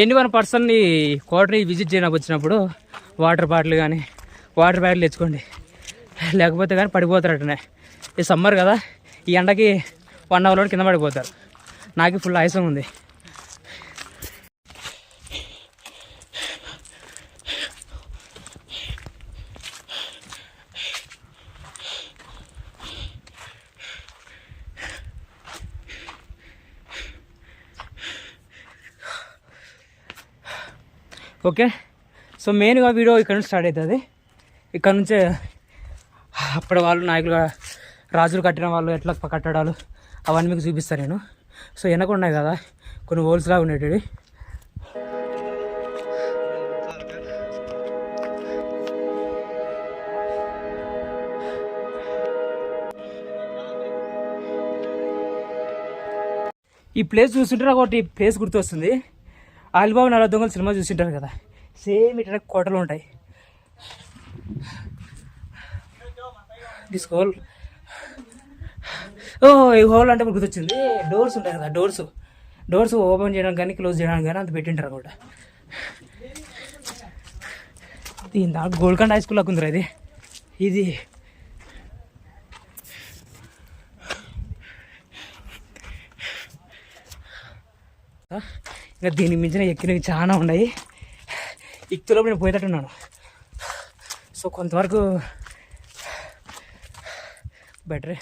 ఎన్ని వన్ పర్సన్ని కోటని విజిట్ చేయడానికి వచ్చినప్పుడు వాటర్ బాటిల్ కానీ వాటర్ బాటిల్ తెచ్చుకోండి. లేకపోతే కానీ పడిపోతారు అటనే ఈ సమ్మర్ కదా ఈ ఎండకి వన్ అవర్లో కింద పడిపోతారు. నాకు ఫుల్ ఆయాసం ఉంది. ఓకే? సో మెయిన్గా వీడియో ఇక్కడ నుంచి స్టార్ట్ అవుతుంది. ఇక్కడ నుంచే అప్పటి వాళ్ళు నాయకులు రాజులు కట్టిన వాళ్ళు ఎట్లా కట్టడాలు అవన్నీ మీకు చూపిస్తాను నేను. సో వెనక ఉన్నాయి కదా కొన్ని హోల్స్లా ఉండేటివి. ఈ ప్లేస్ చూస్తుంటే నాకు ఒకటి ప్లేస్ గుర్తొస్తుంది. ఆలిబాబు నల్ల దొంగలు సినిమా చూసింటారు కదా. సేమ్ ఇట్లా కోటలు ఉంటాయి. దిస్ హోల్ ఓ ఈ హోల్ అంటే ఇప్పుడు గుర్తొచ్చింది. డోర్స్ ఉంటాయి కదా డోర్స్ డోర్స్ ఓపెన్ చేయడానికి కానీ క్లోజ్ చేయడానికి కానీ అంత పెట్టింటారు అనమాట. దీని దాకా గోల్కొండ హై స్కూల్ ఉందిరా ఇది. ఇది. ఇంకా దీనికి మించిన ఎక్కినవి చాలా ఉన్నాయి. ఎక్కుతులో నేను పోయేటట్టున్నాను సో కొంతవరకు బెటరే.